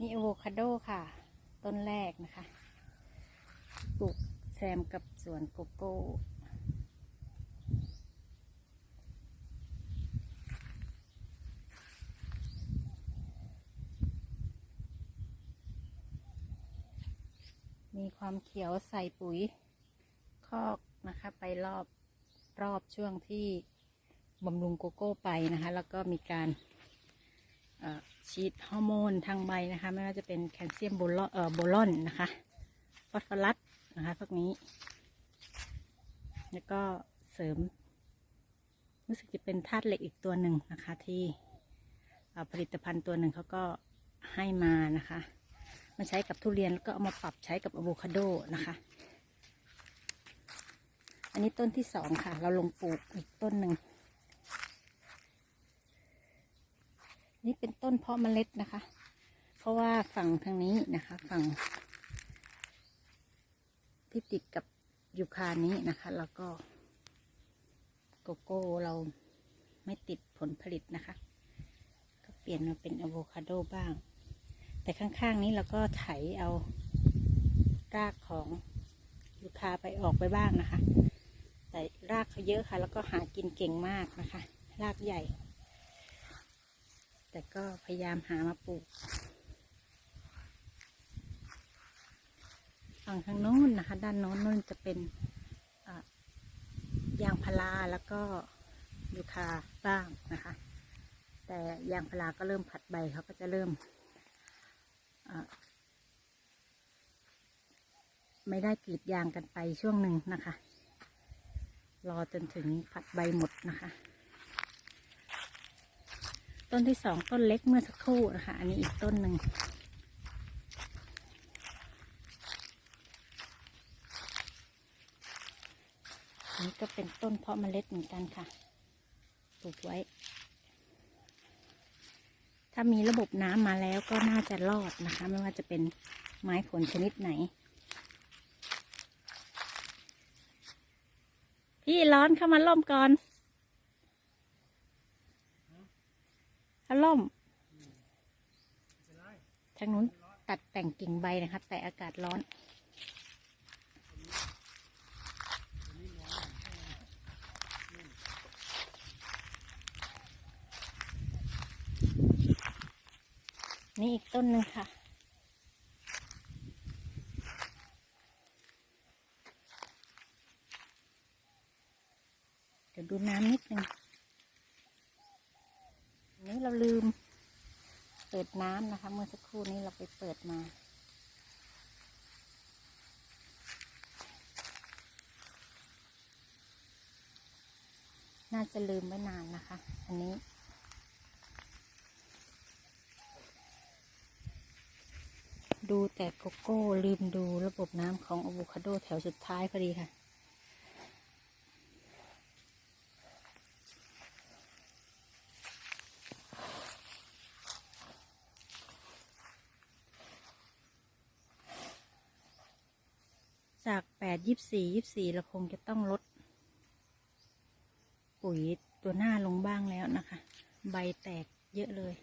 นี่อะโวคาโดค่ะ ต้นแรกนะคะปลูกแซมกับสวนโกโก้ มีความเขียวใส่ปุ๋ย คอกนะคะ ไปรอบรอบช่วงที่บำรุงโกโก้ไปนะคะ แล้วก็มีการ ฉีดฮอร์โมนทางใบนะคะ ไม่ว่าจะเป็นแคลเซียมโบลเอ่อโบลอนนะคะฟอสฟอรัสนะคะพวกนี้ แล้วก็เสริม รู้สึกจะเป็นธาตุเหล็กอีกตัวหนึ่งนะคะ ที่ผลิตภัณฑ์ตัวหนึ่งเขาก็ให้มานะคะมาใช้กับทุเรียนแล้วก็เอามาปรับใช้กับอะโวคาโดนะคะ อันนี้ต้นที่สองค่ะ เราลงปลูกอีกต้นหนึ่ง นี่เป็นต้นเพาะเมล็ดนะคะ เพราะว่าฝั่งทางนี้นะคะ ฝั่งที่ติดกับยูคานี้นะคะ แล้วก็โกโก้เราไม่ติดผลผลิตนะคะ ก็เปลี่ยนมาเป็นอะโวคาโดบ้าง แต่ข้างๆนี้เราก็ไถเอารากของยูคาไปออกไปบ้างนะคะ แต่รากเขาเยอะค่ะ แล้วก็หากินเก่งมากนะคะ รากใหญ่ แต่ก็พยายามหามาปลูกฝั่งทางโน้นนะคะ ด้านโน้นนู่นจะเป็นยางพาราแล้วก็ยูคาบ้างนะคะ แต่ยางพาราก็เริ่มผัดใบเขาก็จะเริ่มไม่ได้กรีดยางกันไปช่วงหนึ่งนะคะ รอจนถึงผัดใบหมดนะคะ ต้นที่สองต้นเล็กเมื่อสักครู่นะคะ อันนี้อีกต้นหนึ่งอันนี้ก็เป็นต้นเพาะเมล็ดเหมือนกันค่ะ ปลูกไว้ ถ้ามีระบบน้ำมาแล้วก็น่าจะรอดนะคะ ไม่ว่าจะเป็นไม้ผลชนิดไหน พี่ร้อนเข้ามาล่มก่อน เอาล่มทางนู้นตัดแต่งกิ่งใบนะคะ แต่อากาศร้อน นี่อีกต้นหนึ่งค่ะเดี๋ยวดูน้ำนิดนึงี้เราลืม เปิดน้ำนะคะ เมื่อสักครู่นี้เราไปเปิดมาน่าจะลืมไว้นานนะคะ อันนี้ ดูแต่โกโก้ลืมดูระบบน้ำของอะโวคาโดแถวสุดท้ายพอดีค่ะ จากแป ดยี่สี่ยี่สี่เราคงจะต้องลด ปุ๋ยตัวหน้าลงบ้างแล้วนะคะ ใบแตกเยอะเลย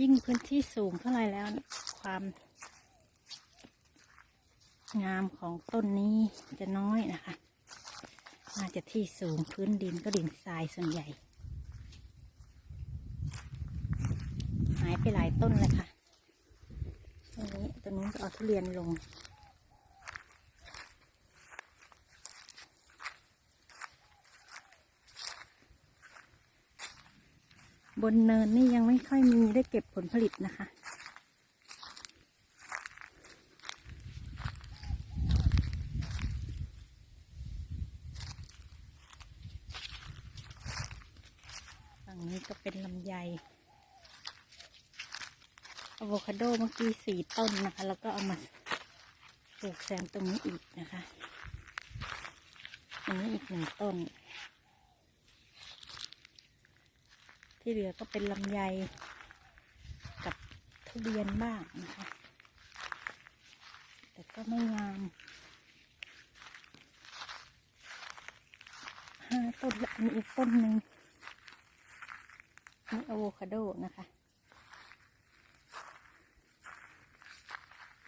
ยิ่งพื้นที่สูงเท่าไรแล้วความงามของต้นนี้จะน้อยนะคะน่าจะที่สูงพื้นดินก็ดินทรายส่วนใหญ่ หายไปหลายต้นเลยค่ะต้นนี้ต้นนู้นจะเอาทุเรียนลง บนเนินนี่ยังไม่ค่อยมีได้เก็บผลผลิตนะคะ ฝั่งนี้ก็เป็นลำไยอะโวคาโดเมื่อกี้สี่ต้นนะคะ แล้วก็เอามาปลูกแซมตรงนี้อีกนะคะอันนี้อีกหนึ่งต้น ที่เหลือก็เป็นลำไยกับทุเรียนบ้างนะคะ แต่ก็ไม่งามห้าต้นและมีอีกต้นหนึ่งนี่อะโวคาโดนะคะ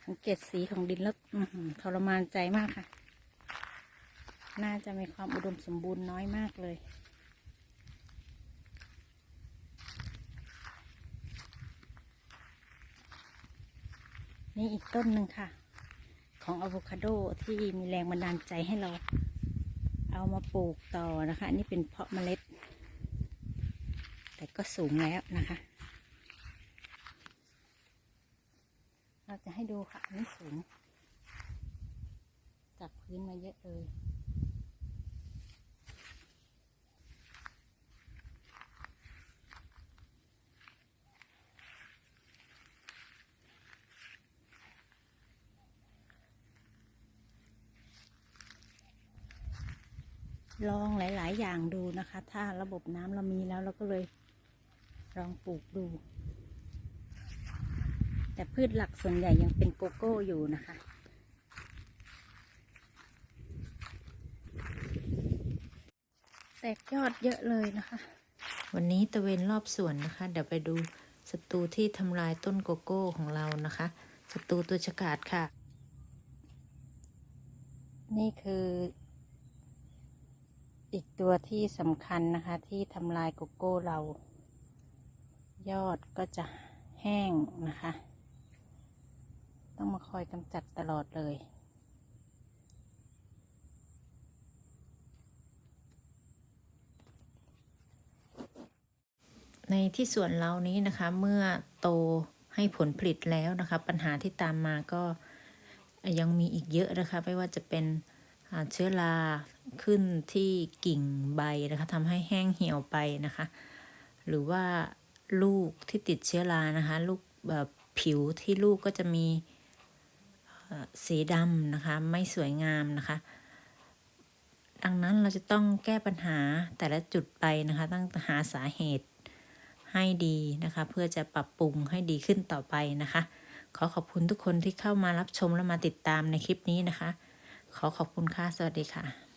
สังเกตสีของดินแล้วทรมานใจมากค่ะ น่าจะมีความอุดมสมบูรณ์น้อยมากเลย นี่อีกต้นหนึ่งค่ะ ของอะโวคาโดที่มีแรงบันดาลใจให้เราเอามาปลูกต่อนะคะอันนี้เป็นเพาะเมล็ด แต่ก็สูงแล้วนะคะ เราจะให้ดูค่ะอันนี้สูง จากพื้นมาเยอะเลย ลองหลาย ๆ อย่างดูนะคะ ถ้าระบบน้ำเรามีแล้วเราก็เลยลองปลูกดู แต่พืชหลักส่วนใหญ่ยังเป็นโกโก้อยู่นะคะ แตกยอดเยอะเลยนะคะ วันนี้ตะเวนรอบสวนนะคะ เดี๋ยวไปดูศัตรูที่ทำลายต้นโกโก้ของเรานะคะศัตรูตัวฉกาจค่ะ นี่คือ อีกตัวที่สำคัญนะคะที่ทำลายโกโก้เรา ยอดก็จะแห้งนะคะ ต้องมาคอยกำจัดตลอดเลย ในที่ส่วนเรานี้นะคะเมื่อโตให้ผลผลิตแล้วนะคะ ปัญหาที่ตามมาก็ยังมีอีกเยอะนะคะ ไม่ว่าจะเป็น เชื้อราขึ้นที่กิ่งใบนะคะทำให้แห้งเหี่ยวไปนะคะ หรือว่าลูกที่ติดเชื้อรานะคะ ลูกแบบผิวที่ลูกก็จะมีสีดำนะคะ ไม่สวยงามนะคะ ดังนั้นเราจะต้องแก้ปัญหาแต่ละจุดไปนะคะ ต้องหาสาเหตุให้ดีนะคะ เพื่อจะปรับปรุงให้ดีขึ้นต่อไปนะคะ ขอขอบคุณทุกคนที่เข้ามารับชมและมาติดตามในคลิปนี้นะคะ ขอขอบคุณค่ะ สวัสดีค่ะ